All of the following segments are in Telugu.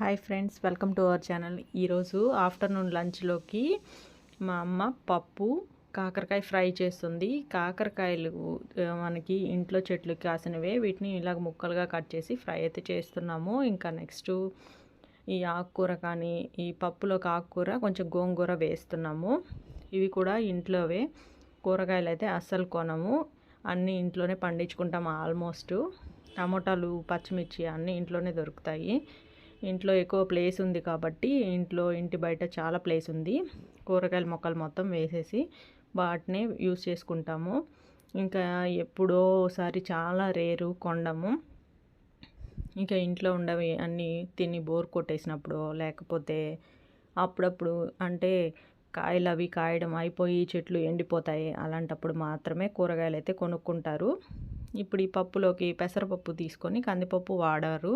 Hi friends welcome to our channel. ఈరోజు ఆఫ్టర్నూన్ లంచ్లోకి మా అమ్మ పప్పు కాకరకాయ ఫ్రై చేస్తుంది. కాకరకాయలు మనకి ఇంట్లో చెట్లు కాసినవే. వీటిని ఇలాగ ముక్కలుగా కట్ చేసి ఫ్రై అయితే చేస్తున్నాము. ఇంకా నెక్స్ట్ ఈ ఆకుకూర కానీ ఈ పప్పులోకి ఆకుకూర కొంచెం గోంగూర వేస్తున్నాము. ఇవి కూడా ఇంట్లోవే. కూరగాయలు అయితే అస్సలు కొనము. అన్నీ ఇంట్లోనే పండించుకుంటాము ఆల్మోస్ట్. టమోటాలు పచ్చిమిర్చి అన్నీ ఇంట్లోనే దొరుకుతాయి. ఇంట్లో ఎక్కువ ప్లేస్ ఉంది కాబట్టి ఇంట్లో ఇంటి బయట చాలా ప్లేస్ ఉంది. కూరగాయల మొక్కలు మొత్తం వేసేసి వాటిని యూస్ చేసుకుంటాము. ఇంకా ఎప్పుడో ఒకసారి చాలా రేరు కొండము. ఇంకా ఇంట్లో ఉండవి అన్నీ తిని బోర్ కొట్టేసినప్పుడు లేకపోతే అప్పుడప్పుడు అంటే కాయలు అవి కాయడం అయిపోయి చెట్లు ఎండిపోతాయి. అలాంటప్పుడు మాత్రమే కూరగాయలు అయితే కొనుక్కుంటారు. ఇప్పుడు ఈ పప్పులోకి పెసరపప్పు తీసుకొని కందిపప్పు వాడారు.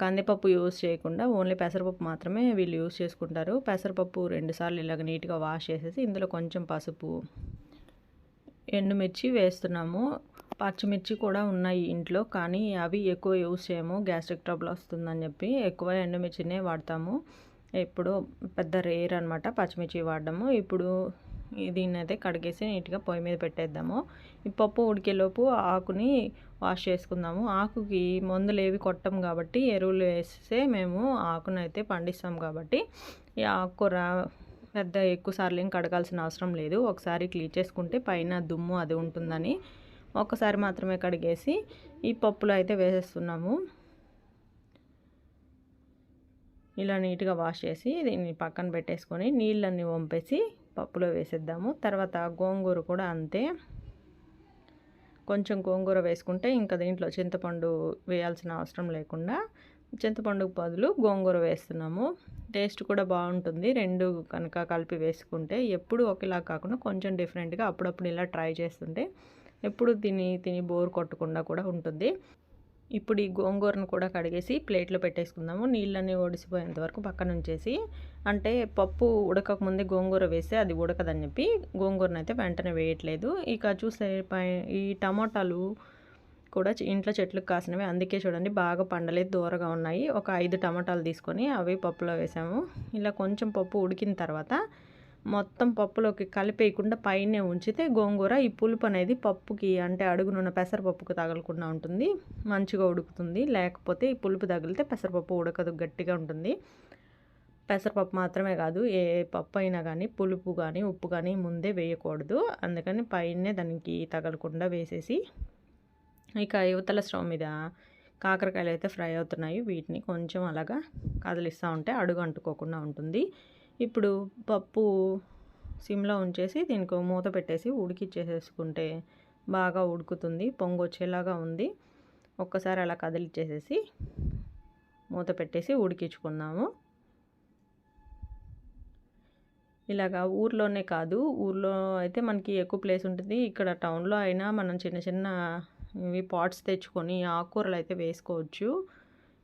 కందిపప్పు యూస్ చేయకుండా ఓన్లీ పెసరపప్పు మాత్రమే వీళ్ళు యూస్ చేసుకుంటారు. పెసరపప్పు రెండుసార్లు ఇలాగ నీట్గా వాష్ చేసేసి ఇందులో కొంచెం పసుపు ఎండుమిర్చి వేస్తున్నాము. పచ్చిమిర్చి కూడా ఉన్నాయి ఇంట్లో కానీ అవి ఎక్కువ యూస్ చేయము. గ్యాస్ట్రిక్ ట్రబుల్ వస్తుందని చెప్పి ఎక్కువ ఎండుమిర్చినే వాడతాము. ఎప్పుడో పెద్ద రేర్ అనమాట పచ్చిమిర్చి వాడడము. ఇప్పుడు దీన్ని అయితే కడిగేసి నీట్గా పొయ్యి మీద పెట్టేద్దాము. ఈ పప్పు ఉడికేలోపు ఆకుని వాష్ చేసుకుందాము. ఆకుకి మందులు ఏవి కొట్టం కాబట్టి ఎరువులు వేస్తే మేము ఆకును అయితే పండిస్తాం కాబట్టి ఈ ఆకుకూర పెద్ద ఎక్కువ సార్లు ఏం కడగాల్సిన అవసరం లేదు. ఒకసారి క్లీన్ చేసుకుంటే పైన దుమ్ము అది ఉంటుందని ఒక్కసారి మాత్రమే కడిగేసి ఈ పప్పులో అయితే వేసేస్తున్నాము. ఇలా నీట్గా వాష్ చేసి దీన్ని పక్కన పెట్టేసుకొని నీళ్ళన్నీ వంపేసి పప్పులో వేసేద్దాము. తర్వాత గోంగూర కూడా అంతే. కొంచెం గోంగూర వేసుకుంటే ఇంకా దీంట్లో చింతపండు వేయాల్సిన అవసరం లేకుండా చింతపండుకు బదులు గోంగూర వేస్తున్నాము. టేస్ట్ కూడా బాగుంటుంది. రెండు కనుక కలిపి వేసుకుంటే ఎప్పుడు ఒకేలా కాకుండా కొంచెం డిఫరెంట్గా అప్పుడప్పుడు ఇలా ట్రై చేస్తుంటే ఎప్పుడు తిని తిని బోర్ కొట్టకుండా కూడా ఉంటుంది. ఇప్పుడు ఈ గోంగూరను కూడా కడిగేసి ప్లేట్లో పెట్టేసుకుందాము. నీళ్ళని ఒడిసిపోయేంత వరకు పక్కన ఉంచేసి అంటే పప్పు ఉడకకముందే గోంగూర వేస్తే అది ఉడకదని చెప్పి గోంగూరను అయితే వెంటనే వేయట్లేదు. ఇక చూసే పై ఈ టమాటాలు కూడా ఇంట్లో చెట్లకు కాసినవి. అందుకే చూడండి బాగా పండలేదు దూరగా ఉన్నాయి. ఒక ఐదు టమాటాలు తీసుకొని అవి పప్పులో వేసాము. ఇలా కొంచెం పప్పు ఉడికిన తర్వాత మొత్తం పప్పులోకి కలిపేయకుండా పైనే ఉంచితే గోంగూర ఈ పులుపు అనేది పప్పుకి అంటే అడుగునున్న పెసరపప్పుకు తగలకుండా ఉంటుంది. మంచిగా ఉడుకుతుంది. లేకపోతే ఈ పులుపు తగిలితే పెసరపప్పు ఉడకదు గట్టిగా ఉంటుంది. పెసరపప్పు మాత్రమే కాదు ఏ పప్పు అయినా కానీ పులుపు కానీ ఉప్పు కానీ ముందే వేయకూడదు. అందుకని పైనే దానికి తగలకుండా వేసేసి ఇక యువతల స్టవ్ మీద కాకరకాయలు అయితే ఫ్రై అవుతున్నాయి. వీటిని కొంచెం అలాగా కదిలిస్తూ ఉంటే అడుగు అంటుకోకుండా ఉంటుంది. ఇప్పుడు పప్పు సిమ్లో ఉంచేసి దీనికి మూత పెట్టేసి ఉడికిచ్చేసేసుకుంటే బాగా ఉడుకుతుంది పొంగు వచ్చేలాగా ఉంది. ఒక్కసారి అలా కదిలిచ్చేసేసి మూత పెట్టేసి ఉడికించుకున్నాము ఇలాగా ఊర్లోనే కాదు ఊర్లో అయితే మనకి ఎక్కువ ప్లేస్ ఉంటుంది. ఇక్కడ టౌన్లో అయినా మనం చిన్న చిన్న ఇవి పాట్స్ తెచ్చుకొని ఆకుకూరలు అయితే వేసుకోవచ్చు.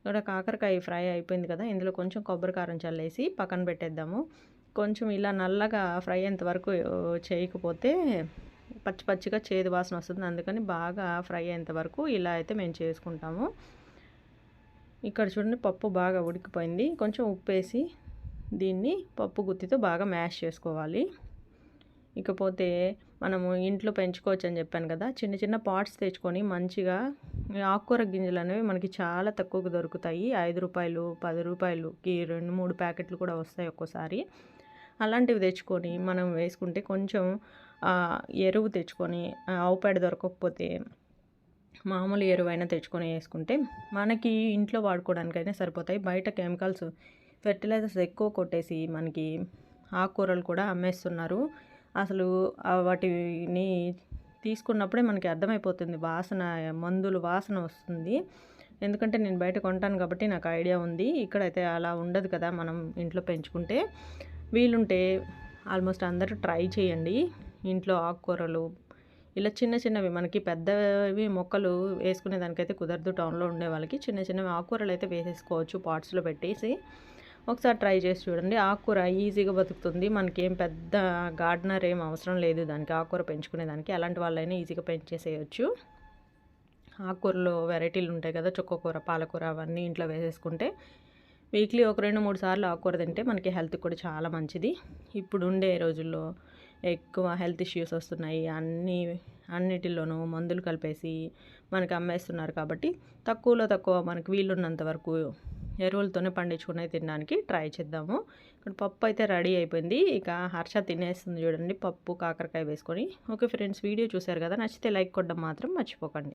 ఇక్కడ కాకరకాయ ఫ్రై అయిపోయింది కదా ఇందులో కొంచెం కొబ్బరి కారం చల్లేసి పక్కన పెట్టేద్దాము. కొంచెం ఇలా నల్లగా ఫ్రై అయ్యేంత వరకు చేయకపోతే పచ్చి పచ్చిగా చేదు వాసన వస్తుంది. అందుకని బాగా ఫ్రై అయ్యేంత వరకు ఇలా అయితే మేము చేసుకుంటాము. ఇక్కడ చూడండి పప్పు బాగా ఉడికిపోయింది. కొంచెం ఉప్పు వేసి దీన్ని పప్పు గుత్తితో బాగా మ్యాష్ చేసుకోవాలి. ఇకపోతే మనము ఇంట్లో పెంచుకోవచ్చు అని చెప్పాను కదా చిన్న చిన్న పాట్స్ తెచ్చుకొని మంచిగా ఆకుకూర గింజలు అనేవి మనకి చాలా తక్కువకు దొరుకుతాయి. ఐదు రూపాయలు పది రూపాయలుకి రెండు మూడు ప్యాకెట్లు కూడా వస్తాయి ఒక్కోసారి. అలాంటివి తెచ్చుకొని మనం వేసుకుంటే కొంచెం ఎరువు తెచ్చుకొని ఆవు పేడ దొరకకపోతే మామూలు ఎరువైనా తెచ్చుకొని వేసుకుంటే మనకి ఇంట్లో వాడుకోవడానికైనా సరిపోతాయి. బయట కెమికల్స్ ఫెర్టిలైజర్స్ ఎక్కువ కొట్టేసి మనకి ఆకుకూరలు కూడా అమ్మేస్తున్నారు. అసలు వాటిని తీసుకున్నప్పుడే మనకి అర్థమైపోతుంది వాసన మందులు వాసన వస్తుంది. ఎందుకంటే నేను బయట కొంటాను కాబట్టి నాకు ఐడియా ఉంది. ఇక్కడైతే అలా ఉండదు కదా మనం ఇంట్లో పెంచుకుంటే. వీలుంటే ఆల్మోస్ట్ అందరూ ట్రై చేయండి. ఇంట్లో ఆకుకూరలు ఇలా చిన్న చిన్నవి మనకి పెద్దవి మొక్కలు వేసుకునే దానికైతే కుదరదు టౌన్లో ఉండే వాళ్ళకి. చిన్న చిన్నవి ఆకుకూరలు అయితే వేసేసుకోవచ్చు పాట్స్లో పెట్టేసి. ఒకసారి ట్రై చేసి చూడండి. ఆకుకూర ఈజీగా బతుకుతుంది. మనకి ఏం పెద్ద గార్డెనర్ ఏం అవసరం లేదు దానికి. ఆకుకూర పెంచుకునేదానికి అలాంటి వాళ్ళైనా ఈజీగా పెంచేసేయచ్చు. ఆకుకూరలో వెరైటీలు ఉంటాయి కదా చుక్కకూర పాలకూర అవన్నీ ఇంట్లో వేసేసుకుంటే వీక్లీ ఒక రెండు మూడు సార్లు ఆకుకూర తింటే మనకి హెల్త్ కూడా చాలా మంచిది. ఇప్పుడు ఉండే రోజుల్లో ఎక్కువ హెల్త్ ఇష్యూస్ వస్తున్నాయి. అన్నీ అన్నిటిలోనూ మందులు కలిపేసి మనకి అమ్మేస్తున్నారు కాబట్టి తక్కువలో తక్కువ మనకి వీలున్నంత వరకు ఎరువులతోనే పండించుకునే తినడానికి ట్రై చేద్దాము. ఇక్కడ పప్పు అయితే రెడీ అయిపోయింది. ఇక హర్ష తినేస్తుంది చూడండి. పప్పు కాకరకాయ వేసుకొని. ఓకే ఫ్రెండ్స్ వీడియో చూశారు కదా? నచ్చితే లైక్ కొట్టడం మాత్రం మర్చిపోకండి.